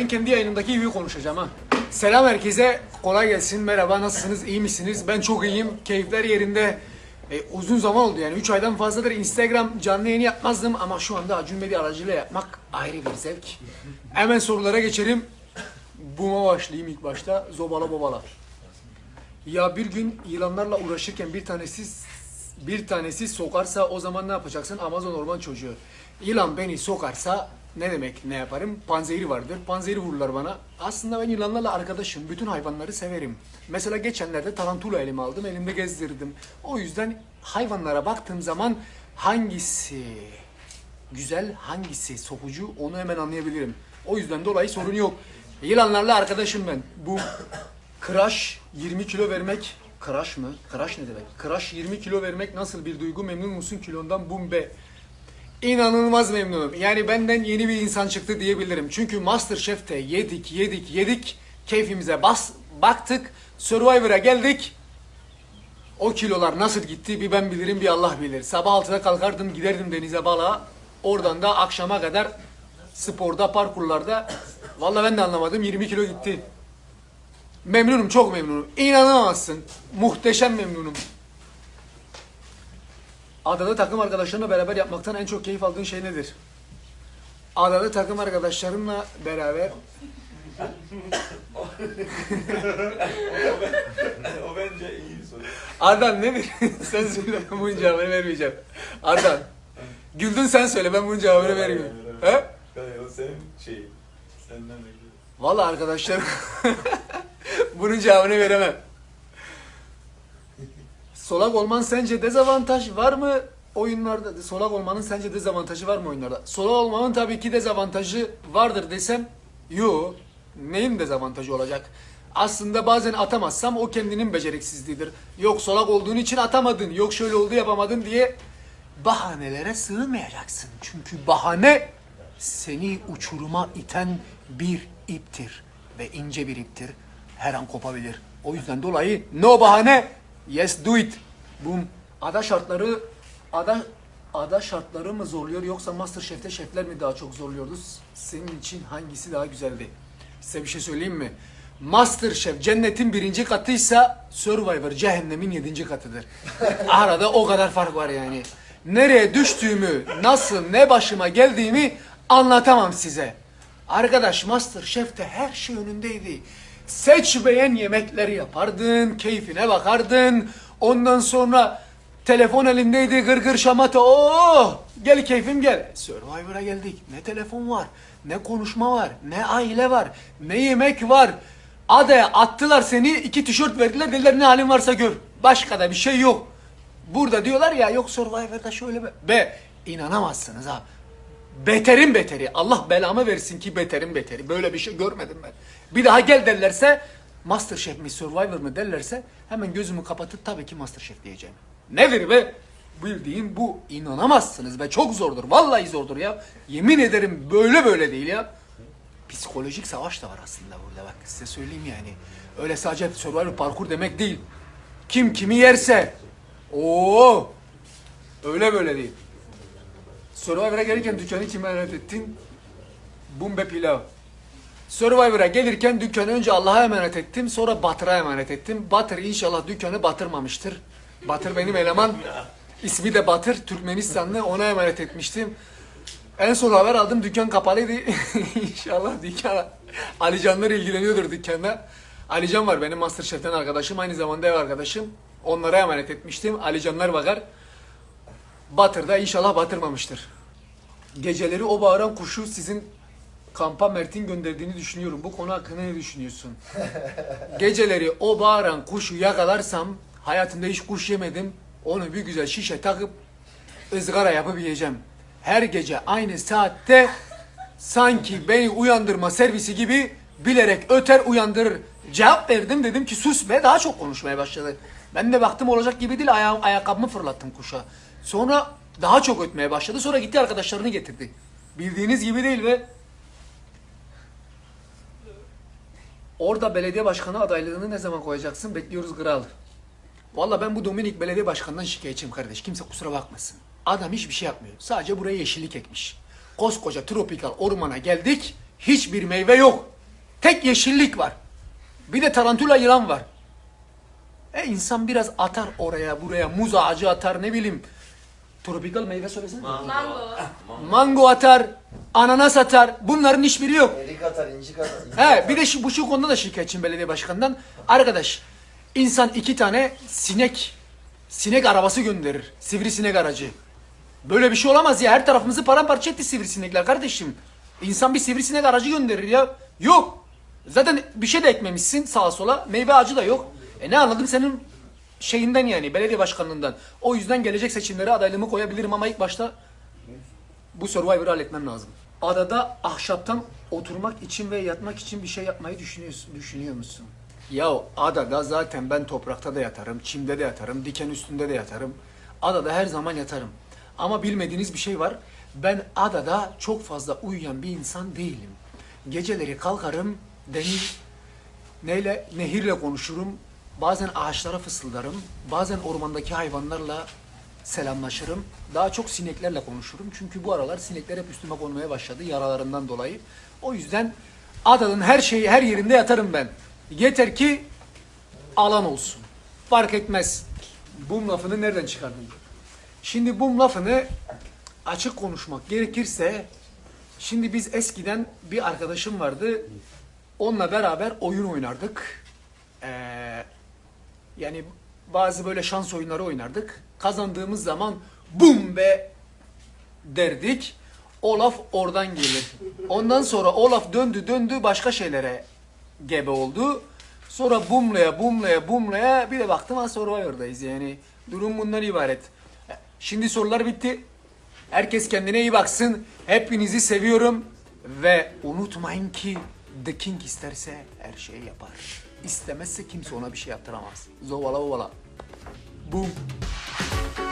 Ben kendi yayınımdaki gibi konuşacağım ha. Selam herkese. Kolay gelsin. Merhaba. Nasılsınız? İyi misiniz? Ben çok iyiyim. Keyifler yerinde. E, uzun zaman oldu yani. 3 aydan fazladır Instagram canlı yayını yapmazdım ama şu anda Acun Medya aracılığıyla yapmak ayrı bir zevk. Hemen sorulara geçelim. Buma başlayayım ilk başta. Zobala bobala. Ya bir gün yılanlarla uğraşırken bir tanesi bir tanesi sokarsa o zaman ne yapacaksın? Amazon orman çocuğu. Yılan beni sokarsa ne demek ne yaparım? Panzehiri vardır. Panzehiri vururlar bana. Aslında ben yılanlarla arkadaşım. Bütün hayvanları severim. Mesela geçenlerde tarantula elime aldım. Elimde gezdirdim. O yüzden hayvanlara baktığım zaman hangisi güzel, hangisi sokucu onu hemen anlayabilirim. O yüzden dolayı sorun yok. Yılanlarla arkadaşım ben. Bu Crash 20 kilo vermek Crash mı? Crash ne demek? Crash 20 kilo vermek nasıl bir duygu? Memnun musun kilondan? Bum be. İnanılmaz memnunum. Yani benden yeni bir insan çıktı diyebilirim. Çünkü Masterchef'te yedik, yedik, yedik. Keyfimize bas, baktık. Survivor'a geldik. O kilolar nasıl gitti bir ben bilirim bir Allah bilir. Sabah 6'da kalkardım giderdim denize balığa. Oradan da akşama kadar sporda, parkurlarda. Vallahi ben de anlamadım 20 kilo gitti. Memnunum, çok memnunum. İnanamazsın. Muhteşem memnunum. Adada takım arkadaşlarınla beraber yapmaktan en çok keyif aldığın şey nedir? Adada takım arkadaşlarımla beraber o bence iyi bir soru. Ardan nedir? sen söyle ben bunun cevabını vermeyeceğim. Ardan. Güldün sen söyle ben bunun cevabını vermiyorum. He? O senin şey. Senden bekliyorum. Valla arkadaşlar bunun cevabını veremem. Solak olman sence dezavantaj var mı oyunlarda? Solak olmanın sence dezavantajı var mı oyunlarda? Solak olmanın tabii ki dezavantajı vardır desem yo. Neyin dezavantajı olacak? Aslında bazen atamazsam o kendinin beceriksizliğidir. Yok solak olduğun için atamadın, yok şöyle oldu yapamadın diye bahanelere sığmayacaksın. Çünkü bahane seni uçuruma iten bir iptir ve ince bir iptir. Her an kopabilir. O yüzden dolayı no bahane, yes do it. Boom. Ada şartları ada ada şartları mı zorluyor yoksa Masterchef'te şefler mi daha çok zorluyordu? Senin için hangisi daha güzeldi? Size bir şey söyleyeyim mi? Masterchef cennetin birinci katıysa Survivor cehennemin yedinci katıdır. Arada o kadar fark var yani. Nereye düştüğümü, nasıl, ne başıma geldiğimi anlatamam size. Arkadaş Masterchef'te her şey önündeydi. Seç beğen yemekleri yapardın, keyfine bakardın. Ondan sonra telefon elindeydi gır gır şamata. Oh! Gel keyfim gel. Survivor'a geldik. Ne telefon var, ne konuşma var, ne aile var, ne yemek var. Adaya attılar seni, iki tişört verdiler, dediler ne halin varsa gör. Başka da bir şey yok. Burada diyorlar ya yok Survivor'da şöyle be. Be inanamazsınız ha. Beterin beteri. Allah belamı versin ki beterin beteri. Böyle bir şey görmedim ben. Bir daha gel derlerse Masterchef mi Survivor mı derlerse hemen gözümü kapatıp tabii ki Masterchef diyeceğim. Nedir be? Bildiğin bu inanamazsınız ve çok zordur. Vallahi zordur ya. Yemin ederim böyle böyle değil ya. Psikolojik savaş da var aslında burada bak size söyleyeyim yani. Öyle sadece Survivor parkur demek değil. Kim kimi yerse. Oo! Öyle böyle değil. Survivor'a gelirken dükkanı kime emanet ettin? Bumbe pilav. Survivor'a gelirken dükkanı önce Allah'a emanet ettim, sonra Batır'a emanet ettim. Batır inşallah dükkanı batırmamıştır. Batır benim eleman. İsmi de Batır, Türkmenistanlı. Ona emanet etmiştim. En son haber aldım, dükkan kapalıydı. inşallah dükkan... Alicanlar ilgileniyordur dükkanda. Alican var benim Masterchef'ten arkadaşım, aynı zamanda ev arkadaşım. Onlara emanet etmiştim. Alicanlar bakar. Batır da inşallah batırmamıştır. Geceleri o bağıran kuşu sizin kampa Mert'in gönderdiğini düşünüyorum. Bu konu hakkında ne düşünüyorsun? Geceleri o bağıran kuşu yakalarsam hayatımda hiç kuş yemedim. Onu bir güzel şişe takıp ızgara yapıp yiyeceğim. Her gece aynı saatte sanki beni uyandırma servisi gibi bilerek öter uyandırır. Cevap verdim dedim ki sus be daha çok konuşmaya başladı. Ben de baktım olacak gibi değil ayağım, ayakkabımı fırlattım kuşa. Sonra daha çok ötmeye başladı sonra gitti arkadaşlarını getirdi. Bildiğiniz gibi değil ve Orada belediye başkanı adaylığını ne zaman koyacaksın? Bekliyoruz kral. Valla ben bu Dominik belediye başkanından şikayetçiyim kardeş. Kimse kusura bakmasın. Adam hiçbir şey yapmıyor. Sadece buraya yeşillik ekmiş. Koskoca tropikal ormana geldik. hiçbir meyve yok. Tek yeşillik var. Bir de tarantula yılan var. E insan biraz atar oraya buraya muz ağacı atar ne bileyim. Tropikal meyve söylesene. Mango. Mango atar, ananas atar. Bunların hiçbiri yok. Erik atar, incik atar. incik He atar. bir de şu, bu şu konuda da şikayetçiyim belediye başkanından. Arkadaş insan iki tane sinek sinek arabası gönderir. Sivrisinek aracı. Böyle bir şey olamaz ya. Her tarafımızı paramparça etti sivrisinekler kardeşim. İnsan bir sivrisinek aracı gönderir ya. Yok. Zaten bir şey de ekmemişsin sağa sola. Meyve ağacı da yok. E ne anladım senin şeyinden yani belediye başkanlığından. O yüzden gelecek seçimlere adaylığımı koyabilirim ama ilk başta bu Survivor'ı halletmem lazım. Adada ahşaptan oturmak için ve yatmak için bir şey yapmayı düşünüyorsun, düşünüyor musun? Ya adada zaten ben toprakta da yatarım, çimde de yatarım, diken üstünde de yatarım. Adada her zaman yatarım. Ama bilmediğiniz bir şey var. Ben adada çok fazla uyuyan bir insan değilim. Geceleri kalkarım, deniz, neyle nehirle konuşurum. Bazen ağaçlara fısıldarım. Bazen ormandaki hayvanlarla selamlaşırım. Daha çok sineklerle konuşurum. Çünkü bu aralar sinekler hep üstüme konmaya başladı yaralarından dolayı. O yüzden adanın her şeyi her yerinde yatarım ben. Yeter ki alan olsun. Fark etmez. Bum lafını nereden çıkardın? Şimdi bum lafını açık konuşmak gerekirse şimdi biz eskiden bir arkadaşım vardı. Onunla beraber oyun oynardık. Ee, yani bazı böyle şans oyunları oynardık. Kazandığımız zaman bum be derdik. O laf oradan gelir. Ondan sonra o laf döndü döndü başka şeylere gebe oldu. Sonra bumlaya bumlaya bumlaya bir de baktım ha Survivor'dayız yani. Durum bundan ibaret. Şimdi sorular bitti. Herkes kendine iyi baksın. Hepinizi seviyorum. Ve unutmayın ki The King isterse her şeyi yapar. İstemezse kimse ona bir şey yaptıramaz. Zovala ovala. Boom. you